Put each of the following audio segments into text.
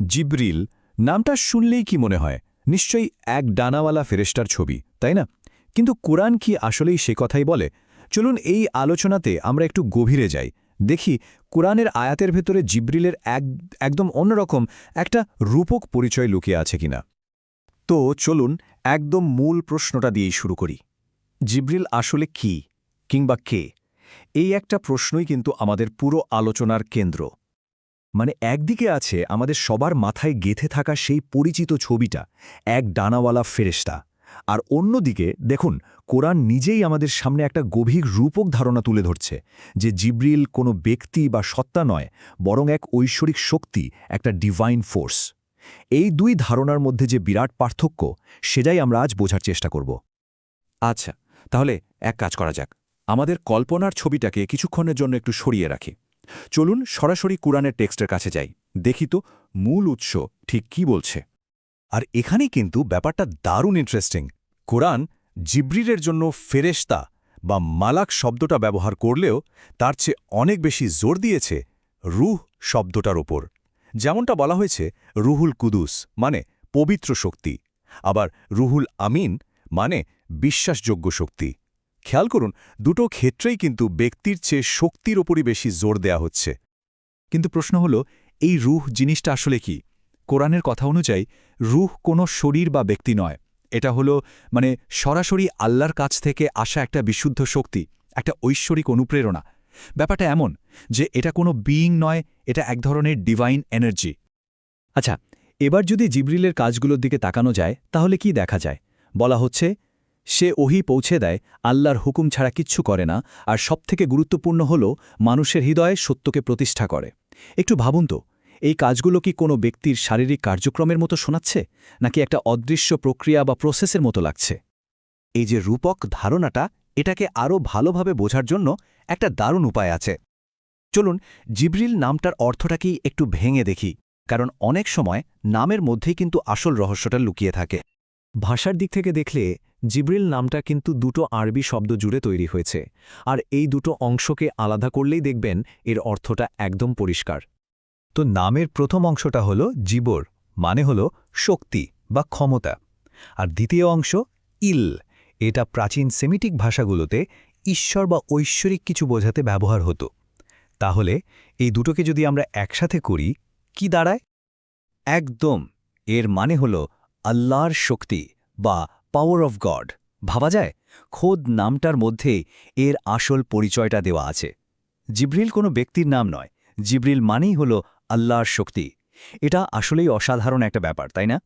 জিব্রিল, নামটা শুনলেই কি মনে হয়? নিশ্চয়ই এক ডানাওয়ালা ফেরেস্টার ছবি, তাই না? কিন্তু কোরআন কি আসলেই সে কথাই বলে? চলুন এই আলোচনাতে আমরা একটু গভীরে যাই। দেখি কোরআনের আয়াতের ভেতরে জিব্রিলের এক, একদম অন্যরকম একটা রূপক পরিচয় লুকিয়ে আছে কিনা। তো চলুন একদম মূল প্রশ্নটা দিয়েই শুরু করি। জিব্রিল আসলে কি কিংবা কে? এই একটা প্রশ্নই কিন্তু আমাদের পুরো আলোচনার কেন্দ্র। মানে একদিকে আছে আমাদের সবার মাথায় গেথে থাকা সেই পরিচিত ছবিটা, এক ডানাওয়ালা ফেরেস্তা আর অন্যদিকে, দেখুন, কোরআন নিজেই আমাদের সামনে একটা গভীর রূপক ধারণা তুলে ধরছে যে জিব্রিল কোনো ব্যক্তি বা সত্তা নয়, বরং এক ঐশ্বরিক শক্তি, একটা ডিভাইন ফোর্স এই দুই ধারণার মধ্যে যে বিরাট পার্থক্য, সেটাই আমরা আজ বোঝার চেষ্টা করব। আচ্ছা তাহলে এক কাজ করা যাক। আমাদের কল্পনার ছবিটাকে কিছুক্ষণের জন্য একটু সরিয়ে রাখি। চলুন সরাসরি কুরআনের টেক্সটের কাছে যাই। দেখি তো, মূল উৎস ঠিক কি বলছে। আর এখানেই কিন্তু ব্যাপারটা দারুণ ইন্টারেস্টিং কোরআন জিব্রিরের জন্য ফেরেশতা বা মালাক শব্দটা ব্যবহার করলেও তার চেয়ে অনেক বেশি জোর দিয়েছে রুহ শব্দটার ওপর। যেমনটা বলা হয়েছে, রুহুল কুদুস মানে পবিত্র শক্তি। আবার রুহুল আমিন মানে বিশ্বাসযোগ্য শক্তি। খেয়াল করুন, দুটো ক্ষেত্রেই কিন্তু ব্যক্তির চেয়ে শক্তির ওপরই বেশি জোর দেয়া হচ্ছে। কিন্তু প্রশ্ন হল, এই রুহ জিনিসটা আসলে কি? কোরআনের কথা অনুযায়ী, রুহ কোনো শরীর বা ব্যক্তি নয়। এটা হলো মানে সরাসরি আল্লাহর কাছ থেকে আসা একটা বিশুদ্ধ শক্তি, একটা ঐশ্বরিক অনুপ্রেরণা। ব্যাপারটা এমন যে এটা কোনো বিইং নয়, এটা এক ধরনের ডিভাইন এনার্জি আচ্ছা এবার যদি জিব্রিলের কাজগুলোর দিকে তাকানো যায়, তাহলে কি দেখা যায়? বলা হচ্ছে সে ওহি পৌঁছে দেয়, আল্লাহর হুকুম ছাড়া কিচ্ছু করে না, আর সবথেকে গুরুত্বপূর্ণ হল মানুষের হৃদয়ে সত্যকে প্রতিষ্ঠা করে। একটু ভাবুন তো, এই কাজগুলো কি কোনো ব্যক্তির শারীরিক কার্যক্রমের মতো শোনাচ্ছে, নাকি একটা অদৃশ্য প্রক্রিয়া বা প্রসেসের মতো লাগছে? এই যে রূপক ধারণাটা, এটাকে আরও ভালোভাবে বোঝার জন্য একটা দারুণ উপায় আছে। চলুন, জিব্রিল নামটার অর্থটাকেই একটু ভেঙে দেখি, কারণ অনেক সময় নামের মধ্যেই কিন্তু আসল রহস্যটা লুকিয়ে থাকে। ভাষার দিক থেকে দেখলে জিব্রিল নামটা কিন্তু দুটো আরবি শব্দ জুড়ে তৈরি হয়েছে, আর এই দুটো অংশকে আলাদা করলেই দেখবেন এর অর্থটা একদম পরিষ্কার। তো নামের প্রথম অংশটা হল জিবর মানে হল শক্তি বা ক্ষমতা। আর দ্বিতীয় অংশ, ইল, এটা প্রাচীন সেমিটিক ভাষাগুলোতে ঈশ্বর বা ঐশ্বরিক কিছু বোঝাতে ব্যবহার হতো। তাহলে এই দুটোকে যদি আমরা একসাথে করি, কি দাঁড়ায়? একদম, এর মানে হল আল্লাহর শক্তি বা পাওয়ার অফ গড ভাবা যায়? খোদ নামটার মধ্যে এর আসল পরিচয়টা দেওয়া আছে। জিব্রিল কোনো ব্যক্তির নাম নয়। জিব্রিল মানেই হল আল্লাহর শক্তি। এটা আসলেই অসাধারণ একটা ব্যাপার, তাই না?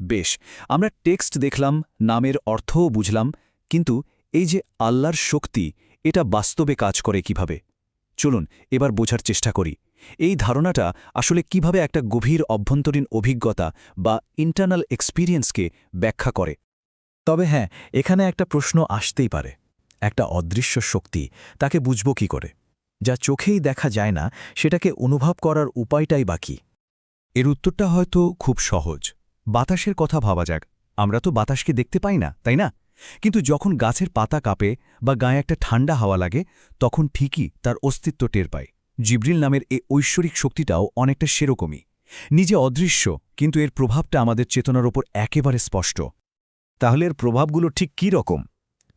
বেশ, আমরা টেক্সট দেখলাম, নামের অর্থও বুঝলাম, কিন্তু এই যে আল্লাহর শক্তি, এটা বাস্তবে কাজ করে কীভাবে? চলুন, এবার বোঝার চেষ্টা করি। এই ধারণাটা আসলে কীভাবে একটা গভীর অভ্যন্তরীণ অভিজ্ঞতা বা ইন্টারনাল এক্সপিরিয়েন্সকে ব্যাখ্যা করে? তবে হ্যাঁ এখানে একটা প্রশ্ন আসতেই পারে। একটা অদৃশ্য শক্তি, তাকে বুঝব কি করে? যা চোখেই দেখা যায় না, সেটাকে অনুভব করার উপায়টাই বাকি এর উত্তরটা হয়তো খুব সহজ। বাতাসের কথা ভাবা যাক। আমরা তো বাতাসকে দেখতে পাই না, তাই না? কিন্তু যখন গাছের পাতা কাঁপে বা গায়ে একটা ঠান্ডা হাওয়া লাগে, তখন ঠিকই তার অস্তিত্ব টের পায়। জিব্রিল নামের এ ঐশ্বরিক শক্তিটাও অনেকটা সেরকমই। নিজে অদৃশ্য, কিন্তু এর প্রভাবটা আমাদের চেতনার ওপর একেবারে স্পষ্ট। তাহলে এর প্রভাবগুলো ঠিক কী রকম?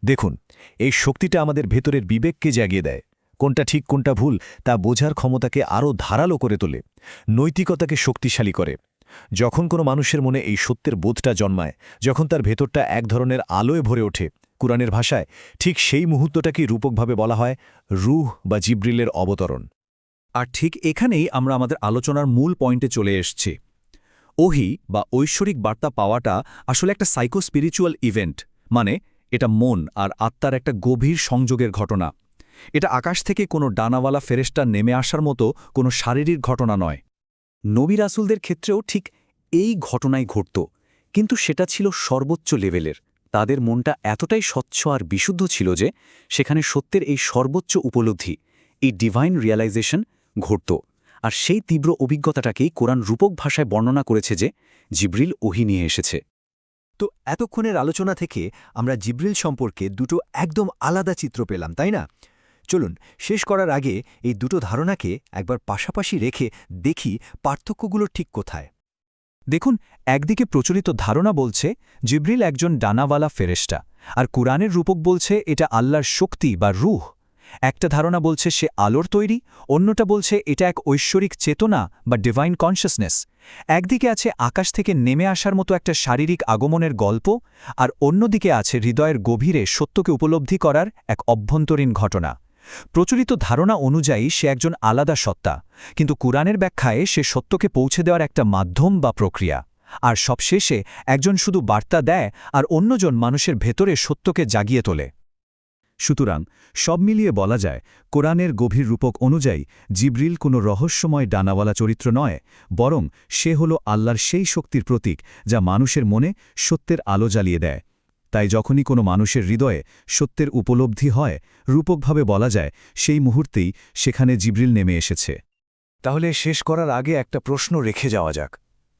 দেখুন, এই শক্তিটা আমাদের ভেতরের বিবেককে জাগিয়ে দেয়। কোনটা ঠিক, কোনটা ভুল, তা বোঝার ক্ষমতাকে আরও ধারালো করে তোলে, নৈতিকতাকে শক্তিশালী করে। যখন কোনো মানুষের মনে এই সত্যের বোধটা জন্মায়, যখন তার ভেতরটা এক ধরনের আলোয় ভরে ওঠে, কুরআনের ভাষায়, ঠিক সেই মুহূর্তটাকেই রূপকভাবে বলা হয় রুহ বা জিব্রিলের অবতরণ। আর ঠিক এখানেই আমরা আমাদের আলোচনার মূল পয়েন্টে চলে এসছি। ওহি বা ঐশ্বরিক বার্তা পাওয়াটা আসলে একটা সাইকো স্পিরিচুয়াল ইভেন্ট। মানে এটা মন আর আত্মার একটা গভীর সংযোগের ঘটনা। এটা আকাশ থেকে কোনো ডানাওয়ালা ফেরেস্টা নেমে আসার মতো কোনো শারীরিক ঘটনা নয়। নবী রাসুলদের ক্ষেত্রেও ঠিক এই ঘটনাই ঘটত। কিন্তু সেটা ছিল সর্বোচ্চ লেভেলের। তাদের মনটা এতটাই স্বচ্ছ আর বিশুদ্ধ ছিল যে, সেখানে সত্যের এই সর্বোচ্চ উপলব্ধি, এই ডিভাইন রিয়ালাইজেশন ঘটত। আর সেই তীব্র অভিজ্ঞতাটাকেই কোরআন রূপক ভাষায় বর্ণনা করেছে যে জিব্রিল ওহি নিয়ে এসেছে। তো এতক্ষণের আলোচনা থেকে আমরা জিব্রিল সম্পর্কে দুটো একদম আলাদা চিত্র পেলাম, তাই না? চলুন, শেষ করার আগে এই দুটো ধারণাকে একবার পাশাপাশি রেখে দেখি পার্থক্যগুলো ঠিক কোথায়। দেখুন, একদিকে প্রচলিত ধারণা বলছে জিব্রিল একজন ডানাওয়ালা ফেরেস্টা আর কুরআনের রূপক বলছে এটা আল্লাহর শক্তি বা রুহ। একটা ধারণা বলছে সে আলোর তৈরি, অন্যটা বলছে এটা এক ঐশ্বরিক চেতনা বা ডিভাইন কনশাসনেস একদিকে আছে আকাশ থেকে নেমে আসার মতো একটা শারীরিক আগমনের গল্প, আর অন্যদিকে আছে হৃদয়ের গভীরে সত্যকে উপলব্ধি করার এক অভ্যন্তরীণ ঘটনা। প্রচলিত ধারণা অনুযায়ী সে একজন আলাদা সত্তা, কিন্তু কুরআনের ব্যাখ্যায় সে সত্যকে পৌঁছে দেওয়ার একটা মাধ্যম বা প্রক্রিয়া। আর সবশেষে একজন শুধু বার্তা দেয়, আর অন্যজন মানুষের ভেতরে সত্যকে জাগিয়ে তোলে। সুতরাং সব মিলিয়ে বলা যায়, কোরআনের গভীর রূপক অনুযায়ী জিব্রিল কোনো রহস্যময় ডানাওয়ালা চরিত্র নয়, বরং সে হল আল্লাহর সেই শক্তির প্রতীক যা মানুষের মনে সত্যের আলো জ্বালিয়ে দেয়। তাই যখনই কোনো মানুষের হৃদয়ে সত্যের উপলব্ধি হয়, রূপকভাবে বলা যায়, সেই মুহূর্তেই সেখানে জিব্রিল নেমে এসেছে। তাহলে শেষ করার আগে একটা প্রশ্ন রেখে যাওয়া যাক।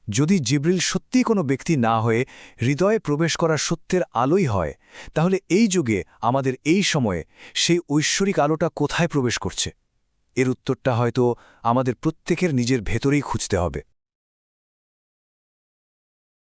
যদি জিব্রিল সত্যি কোনো ব্যক্তি না হয়ে হৃদয়ে প্রবেশ করা সত্যের আলোই হয়, তাহলে এই যুগে, আমাদের এই সময়ে, সেই ঐশ্বরিক আলোটা কোথায় প্রবেশ করছে? এর উত্তরটা হয়তো আমাদের প্রত্যেকের নিজের ভেতরেই খুঁজতে হবে।